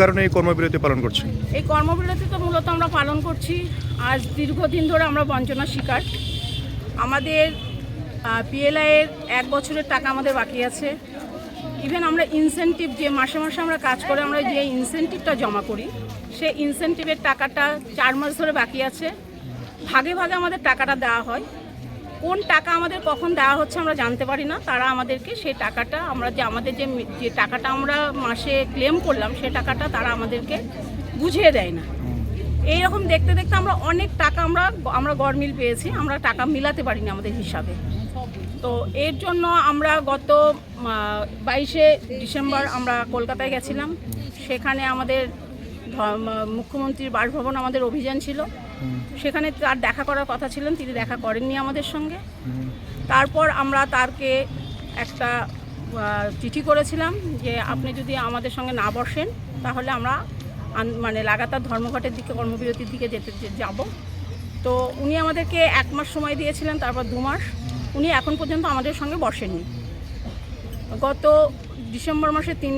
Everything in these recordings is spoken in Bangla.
কারণে এই কর্মবিরতি পালন করছেন? এই কর্মবিরতি তো মূলত আমরা পালন করছি। আজ দীর্ঘদিন ধরে আমরা বঞ্চনার শিকার। আমাদের পিএলআইয়ের এক বছরের টাকা আমাদের বাকি আছে। ইভেন আমরা ইনসেনটিভ যে মাসে মাসে আমরা কাজ করে, আমরা যে ইনসেনটিভটা জমা করি, সেই ইনসেনটিভের টাকাটা চার মাস ধরে বাকি আছে। ভাগে ভাগে আমাদের টাকাটা দেওয়া হয়। কোন টাকা আমাদের কখন দেওয়া হচ্ছে আমরা জানতে পারি না। তারা আমাদেরকে সেই টাকাটা আমরা যে আমাদের যে যে টাকাটা আমরা মাসে ক্লেম করলাম, সে টাকাটা তারা আমাদেরকে বুঝিয়ে দেয় না। এইরকম দেখতে দেখতে আমরা অনেক টাকা আমরা আমরা গড়মিল পেয়েছি, আমরা টাকা মিলাতে পারিনি আমাদের হিসাবে। তো এর জন্য আমরা গত বাইশে ডিসেম্বর আমরা কলকাতায় গেছিলাম। সেখানে আমাদের মুখ্যমন্ত্রীর বাসভবন আমাদের অভিযান ছিল। সেখানে তার দেখা করার কথা ছিলেন তিনি দেখা করেননি আমাদের সঙ্গে। তারপর আমরা তারকে একটা চিঠি করেছিলাম যে আপনি যদি আমাদের সঙ্গে না বসেন তাহলে আমরা মানে লাগাতার ধর্মঘটের দিকে কর্মবিরতির দিকে যেতে যাব। তো উনি আমাদেরকে এক মাস সময় দিয়েছিলেন তারপর দু মাস। উনি এখন পর্যন্ত আমাদের সঙ্গে বসেননি। গত ডিসেম্বর মাসের তিন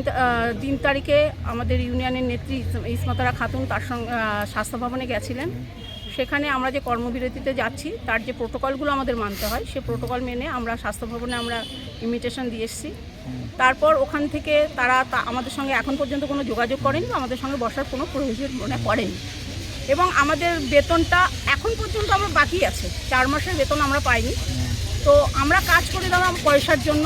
তিন তারিখে আমাদের ইউনিয়নের নেত্রী ইসমাতারা খাতুন তার সঙ্গে স্বাস্থ্য ভবনে গেছিলেন। সেখানে আমরা যে কর্মবিরতিতে যাচ্ছি, তার যে প্রোটোকলগুলো আমাদের মানতে হয় সেই প্রোটোকল মেনে আমরা স্বাস্থ্য ভবনে আমরা ইমিটেশন দিয়ে এসেছি। তারপর ওখান থেকে তারা আমাদের সঙ্গে এখন পর্যন্ত কোনো যোগাযোগ করেনি, আমাদের সঙ্গে বসার কোনো প্রয়োজন মনে করেনি। এবং আমাদের বেতনটা এখন পর্যন্ত আমরা বাকি আছে, চার মাসের বেতন আমরা পাইনি। তো আমরা কাজ করে দিলাম পয়সার জন্য।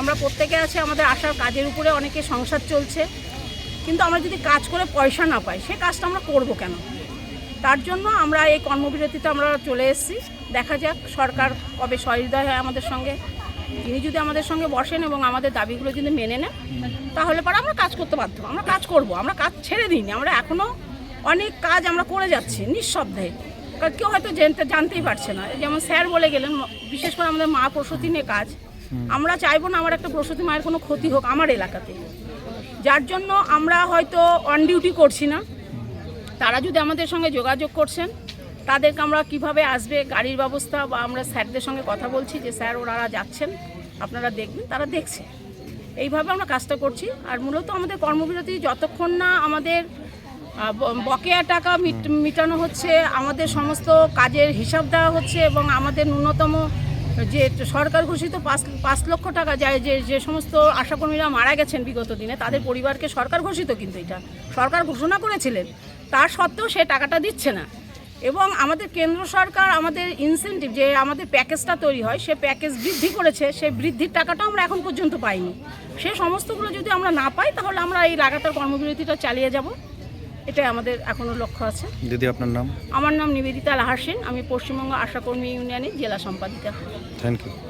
আমরা প্রত্যেকে আছে, আমাদের আসার কাজের উপরে অনেকে সংসার চলছে। কিন্তু আমরা যদি কাজ করে পয়সা না পাই, সে কাজটা আমরা করব কেন? তার জন্য আমরা এই কর্মবিরতিতে আমরা চলে এসেছি। দেখা যাক সরকার কবে সহৃদয় হয় আমাদের সঙ্গে। তিনি যদি আমাদের সঙ্গে বসেন এবং আমাদের দাবিগুলো যদি মেনে নেন তাহলে পরে আমরা কাজ করতে বাধ্য। আমরা কাজ করব আমরা কাজ ছেড়ে দিইনি। আমরা এখনও অনেক কাজ আমরা করে যাচ্ছি নিঃশব্দে। কারণ কেউ হয়তো জানতে জানতেই পারছে না। যেমন স্যার বলে গেলেন বিশেষ করে আমাদের মা প্রসূতি নিয়ে কাজ। আমরা চাইব না আমার একটা প্রসূতি মায়ের কোনো ক্ষতি হোক আমার এলাকাতে। যার জন্য আমরা হয়তো অন ডিউটি করছি না। তারা যদি আমাদের সঙ্গে যোগাযোগ করছেন, তাদেরকে আমরা কীভাবে আসবে, গাড়ির ব্যবস্থা বা আমরা স্যারদের সঙ্গে কথা বলছি যে, স্যার, ওনারা যাচ্ছেন, আপনারা দেখবেন, তারা দেখছে। এইভাবে আমরা কাজটা করছি। আর মূলত আমাদের কর্মবিরতি যতক্ষণ না আমাদের বকেয়া টাকা মিট- মিটানো হচ্ছে, আমাদের সমস্ত কাজের হিসাব দেওয়া হচ্ছে এবং আমাদের ন্যূনতম যে সরকার ঘোষিত পাঁচ পাঁচ লক্ষ টাকা যায়, যে যে সমস্ত আশাকর্মীরা মারা গেছেন বিগত দিনে, তাদের পরিবারকে সরকার ঘোষিত কিন্তু এটা। সরকার ঘোষণা করেছিলেন তার সত্ত্বেও সে টাকাটা দিচ্ছে না। এবং আমাদের কেন্দ্র সরকার আমাদের ইনসেন্টিভ যে আমাদের প্যাকেজটা তৈরি হয় সে প্যাকেজ বৃদ্ধি করেছে সেই বৃদ্ধির টাকাটাও আমরা এখন পর্যন্ত পাইনি। সে সমস্তগুলো যদি আমরা না পাই তাহলে আমরা এই লাগাতার কর্মবিরতিটা চালিয়ে যাব। এটাই আমাদের এখনও লক্ষ্য আছে। দিদি আপনার নাম? আমার নাম নিবেদিতা লাহার সেন। আমি পশ্চিমবঙ্গ আশাকর্মী ইউনিয়নের জেলা সম্পাদিকা। Thank you